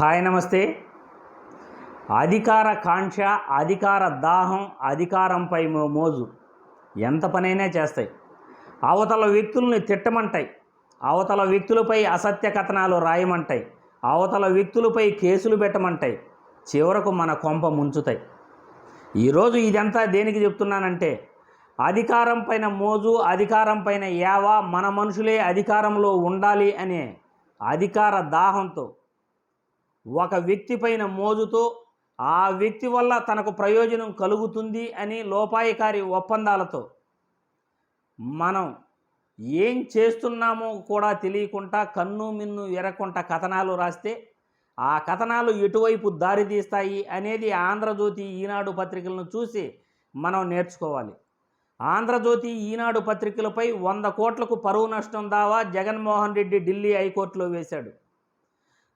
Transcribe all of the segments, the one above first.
Hi నమస్తే. అధికార కాంక్ష అధికార దాహం అధికారంపై మో- మోజు. ఎంత పనైనా చేస్తాయి. అవతల వ్యక్తుల్ని తిట్టమంటాయి. అవతల వ్యక్తులపై అసత్య కథనాలు రాయమంటాయి. అవతల వ్యక్తులపై కేసులు పెట్టమంటాయి. చివరకు మన కొంప ముంచుతాయి. ఈరోజు ఇదంతా దేనికి చెప్తున్నానంటే అధికారం పైన మోజు అధికారం పైన యావా మన మనుషులే అధికారంలో ఉండాలి అనే అధికార దాహంతో ఒక వ్యక్తి పైన మోజుతో ఆ వ్యక్తి వల్ల తనకు ప్రయోజనం కలుగుతుంది అని లోపాయకారి ఒప్పందాలతో మనం ఏం చేస్తున్నామో కూడా తెలియకుండా కన్ను మిన్ను ఎరకుండా కథనాలు రాస్తే ఆ కథనాలు ఎటువైపు దారితీస్తాయి అనేది ఆంధ్రజ్యోతి ఈనాడు పత్రికలను చూసి మనం నేర్చుకోవాలి. ఆంధ్రజ్యోతి ఈనాడు పత్రికలపై వంద కోట్లకు పరువు నష్టం దావా జగన్మోహన్ రెడ్డి ఢిల్లీ హైకోర్టులో వేశాడు.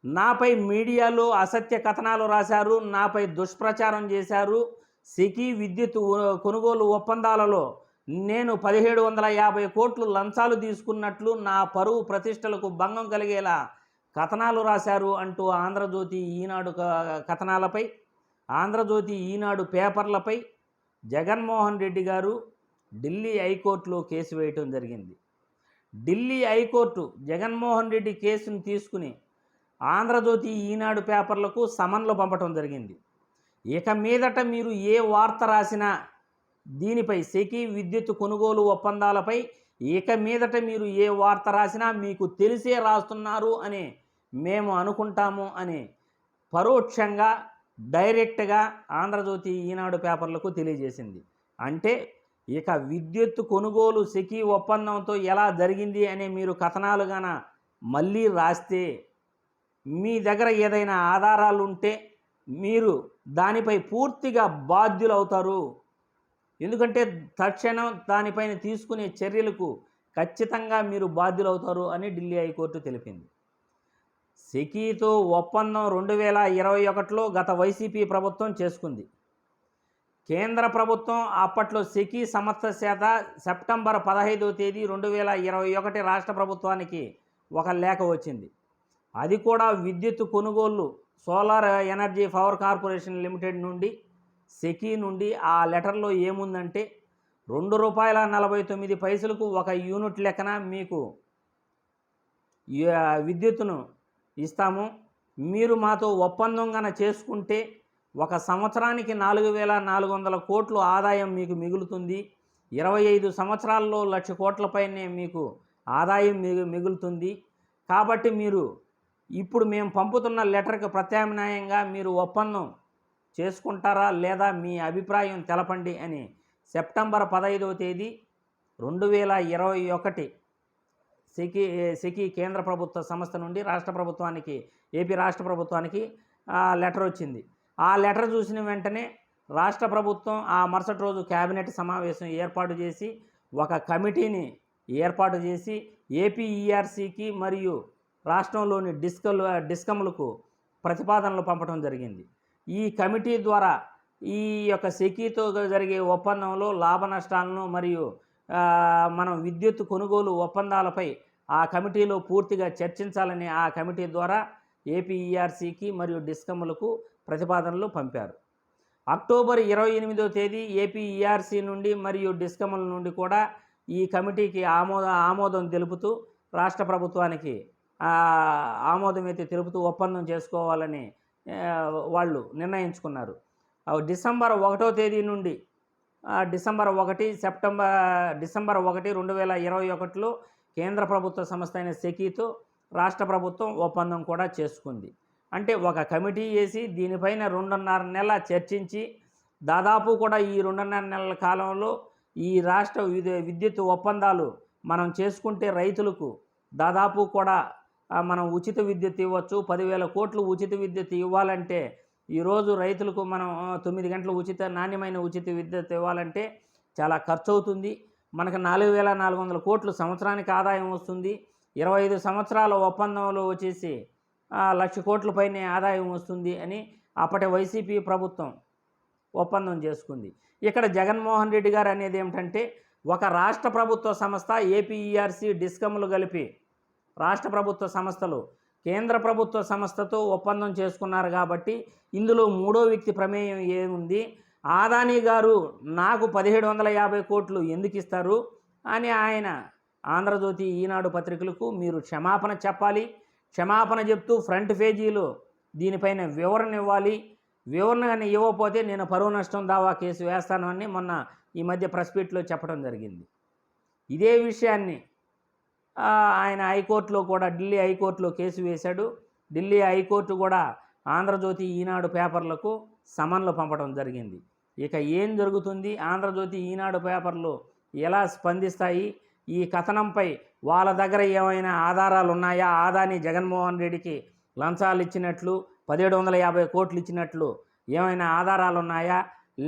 నాపై మీడియాలో అసత్య కథనాలు రాశారు నాపై దుష్ప్రచారం చేశారు. సికి విద్యుత్ కొనుగోలు ఒప్పందాలలో నేను పదిహేడు వందల యాభై కోట్లు లంచాలు తీసుకున్నట్లు నా పరువు ప్రతిష్టలకు భంగం కలిగేలా కథనాలు రాశారు అంటూ ఆంధ్రజ్యోతి ఈనాడు క- కథనాలపై ఆంధ్రజ్యోతి ఈనాడు పేపర్లపై జగన్మోహన్ రెడ్డి గారు ఢిల్లీ హైకోర్టులో కేసు వేయటం జరిగింది. ఢిల్లీ హైకోర్టు జగన్మోహన్ రెడ్డి కేసును తీసుకుని ఆంధ్రజ్యోతి ఈనాడు పేపర్లకు సమన్లు పంపటం జరిగింది. ఇక మీదట మీరు ఏ వార్త రాసినా దీనిపై సెకీ విద్యుత్ కొనుగోలు ఒప్పందాలపై ఇక మీదట మీరు ఏ వార్త రాసినా మీకు తెలిసే రాస్తున్నారు అని మేము అనుకుంటాము అని పరోక్షంగా డైరెక్ట్గా ఆంధ్రజ్యోతి ఈనాడు పేపర్లకు తెలియజేసింది. అంటే ఇక విద్యుత్ కొనుగోలు సెకీ ఒప్పందంతో ఎలా జరిగింది అనే మీరు కథనాలుగాన మళ్ళీ రాస్తే మీ దగ్గర ఏదైనా ఆధారాలు ఉంటే మీరు దానిపై పూర్తిగా బాధ్యులు అవుతారు ఎందుకంటే తక్షణం దానిపైన తీసుకునే చర్యలకు ఖచ్చితంగా మీరు బాధ్యులు అవుతారు అని ఢిల్లీ హైకోర్టు తెలిపింది. సెకీతో ఒప్పందం రెండు వేల ఇరవై ఒకటిలో గత వైసీపీ ప్రభుత్వం చేసుకుంది. కేంద్ర ప్రభుత్వం అప్పట్లో సెకీ సంస్థ శాత సెప్టెంబర్ పదహైదవ తేదీ రెండు వేల ఇరవై ఒకటి రాష్ట్ర ప్రభుత్వానికి ఒక లేఖ వచ్చింది. అది కూడా విద్యుత్ కొనుగోళ్ళు solar energy power corporation limited నుండి సెకీ నుండి ఆ లెటర్లో ఏముందంటే రెండు రూపాయల నలభై తొమ్మిది పైసలకు ఒక యూనిట్ లెక్కన మీకు విద్యుత్తును ఇస్తాము. మీరు మాతో ఒప్పందంగా చేసుకుంటే ఒక సంవత్సరానికి నాలుగు వేల నాలుగు వందల కోట్లు ఆదాయం మీకు మిగులుతుంది. ఇరవై ఐదు సంవత్సరాల్లో లక్ష కోట్లపైనే మీకు ఆదాయం మిగు మిగులుతుంది. కాబట్టి మీరు ఇప్పుడు మేము పంపుతున్న లెటర్కి ప్రత్యామ్నాయంగా మీరు ఒప్పందం చేసుకుంటారా లేదా మీ అభిప్రాయం తెలపండి అని సెప్టెంబర్ పదహైదవ తేదీ రెండు వేల ఇరవై ఒకటి సెకి సెకి కేంద్ర ప్రభుత్వ సంస్థ నుండి రాష్ట్ర ప్రభుత్వానికి ఏపీ రాష్ట్ర ప్రభుత్వానికి లెటర్ వచ్చింది. ఆ లెటర్ చూసిన వెంటనే రాష్ట్ర ప్రభుత్వం ఆ మరుసటి రోజు కేబినెట్ సమావేశం ఏర్పాటు చేసి ఒక కమిటీని ఏర్పాటు చేసి ఏపీఈఆర్సీకి మరియు రాష్ట్రంలోని డిస్కలు డిస్కమ్లకు ప్రతిపాదనలు పంపడం జరిగింది. ఈ కమిటీ ద్వారా ఈ యొక్క సెకీతో జరిగే ఒప్పందంలో లాభ నష్టాలను మరియు మనం విద్యుత్ కొనుగోలు ఒప్పందాలపై ఆ కమిటీలో పూర్తిగా చర్చించాలని ఆ కమిటీ ద్వారా ఏపీఈఆర్సీకి మరియు డిస్కమ్లకు ప్రతిపాదనలు పంపారు. అక్టోబర్ ఇరవై ఎనిమిదో తేదీ ఏపీఈఆర్సీ నుండి మరియు డిస్కమ్ల నుండి కూడా ఈ కమిటీకి ఆమోద ఆమోదం తెలుపుతూ రాష్ట్ర ప్రభుత్వానికి ఆమోదం అయితే తెలుపుతూ ఒప్పందం చేసుకోవాలని వాళ్ళు నిర్ణయించుకున్నారు. డిసెంబర్ ఒకటో తేదీ నుండి డిసెంబర్ ఒకటి సెప్టెంబర్ డిసెంబర్ ఒకటి రెండు వేల ఇరవై ఒకటిలో కేంద్ర ప్రభుత్వ సంస్థ అయిన సెకీతో రాష్ట్ర ప్రభుత్వం ఒప్పందం కూడా చేసుకుంది. అంటే ఒక కమిటీ వేసి దీనిపైన రెండున్నర నెలల చర్చించి దాదాపు కూడా ఈ రెండున్నర నెలల కాలంలో ఈ రాష్ట్ర విద్యుత్ ఒప్పందాలు మనం చేసుకుంటే రైతులకు దాదాపు కూడా మనం ఉచిత విద్యుత్ ఇవ్వచ్చు. పదివేల కోట్లు ఉచిత విద్యుత్ ఇవ్వాలంటే ఈరోజు రైతులకు మనం తొమ్మిది గంటల ఉచిత నాణ్యమైన ఉచిత విద్యుత్ ఇవ్వాలంటే చాలా ఖర్చు అవుతుంది మనకు నాలుగు వేల నాలుగు వందల కోట్లు సంవత్సరానికి ఆదాయం వస్తుంది. ఇరవై ఐదు సంవత్సరాల ఒప్పందంలో వచ్చేసి లక్ష కోట్ల పైనే ఆదాయం వస్తుంది అని అప్పటి వైసీపీ ప్రభుత్వం ఒప్పందం చేసుకుంది. ఇక్కడ జగన్మోహన్ రెడ్డి గారు అనేది ఏమిటంటే ఒక రాష్ట్ర ప్రభుత్వ సంస్థ ఏపీఈఆర్సీ డిస్కమ్లు కలిపి రాష్ట్ర ప్రభుత్వ సంస్థలు కేంద్ర ప్రభుత్వ సంస్థతో ఒప్పందం చేసుకున్నారు కాబట్టి ఇందులో మూడో వ్యక్తి ప్రమేయం ఏముంది? ఆదాని గారు నాకు పదిహేడు వందల యాభై కోట్లు ఎందుకు ఇస్తారు? అని ఆయన ఆంధ్రజ్యోతి ఈనాడు పత్రికలకు మీరు క్షమాపణ చెప్పాలి. క్షమాపణ చెప్తూ ఫ్రంట్ పేజీలో దీనిపైన వివరణ ఇవ్వాలి. వివరణ కానీ ఇవ్వకపోతే నేను పరువు నష్టం దావా కేసు వేస్తాను అని మొన్న ఈ మధ్య ప్రెస్ మీట్లో చెప్పడం జరిగింది. ఇదే విషయాన్ని ఆయన హైకోర్టులో కూడా ఢిల్లీ హైకోర్టులో కేసు వేశాడు. ఢిల్లీ హైకోర్టు కూడా ఆంధ్రజ్యోతి ఈనాడు పేపర్లకు సమన్లు పంపడం జరిగింది. ఇక ఏం జరుగుతుంది? ఆంధ్రజ్యోతి ఈనాడు పేపర్లు ఎలా స్పందిస్తాయి? ఈ కథనంపై వాళ్ళ దగ్గర ఏమైనా ఆధారాలు ఉన్నాయా? ఆదాని జగన్మోహన్ రెడ్డికి లంచాలు ఇచ్చినట్లు పదిహేడు వందల యాభై కోట్లు ఇచ్చినట్లు ఏమైనా ఆధారాలు ఉన్నాయా?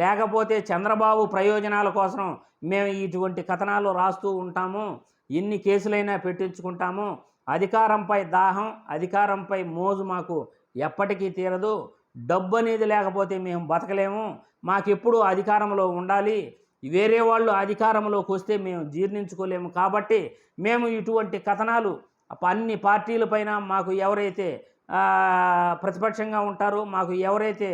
లేకపోతే చంద్రబాబు ప్రయోజనాల కోసం మేము ఇటువంటి కథనాలు రాస్తూ ఉంటాము. ఎన్ని కేసులైనా పెట్టించుకుంటాము అధికారంపై దాహం అధికారంపై మోజు మాకు ఎప్పటికీ తీరదు. డబ్బు అనేది లేకపోతే మేము బతకలేము. మాకెప్పుడు అధికారంలో ఉండాలి. వేరే వాళ్ళు అధికారంలోకి వస్తే మేము జీర్ణించుకోలేము కాబట్టి మేము ఇటువంటి కథనాలు అన్ని పార్టీలపైన మాకు ఎవరైతే ప్రతిపక్షంగా ఉంటారో మాకు ఎవరైతే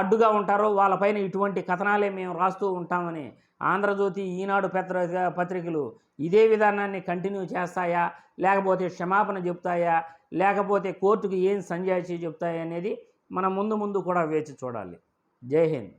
అడ్డుగా ఉంటారో వాళ్ళపైన ఇటువంటి కథనాలే మేము రాస్తూ ఉంటామని ఆంధ్రజ్యోతి ఈనాడు పత్ర పత్రికలు ఇదే విధానాన్ని కంటిన్యూ చేస్తాయా? లేకపోతే క్షమాపణ చెప్తాయా? లేకపోతే కోర్టుకు ఏం సంజాయిషి చెప్తాయా అనేది మనం ముందు ముందు కూడా వేచి చూడాలి. జై హింద్.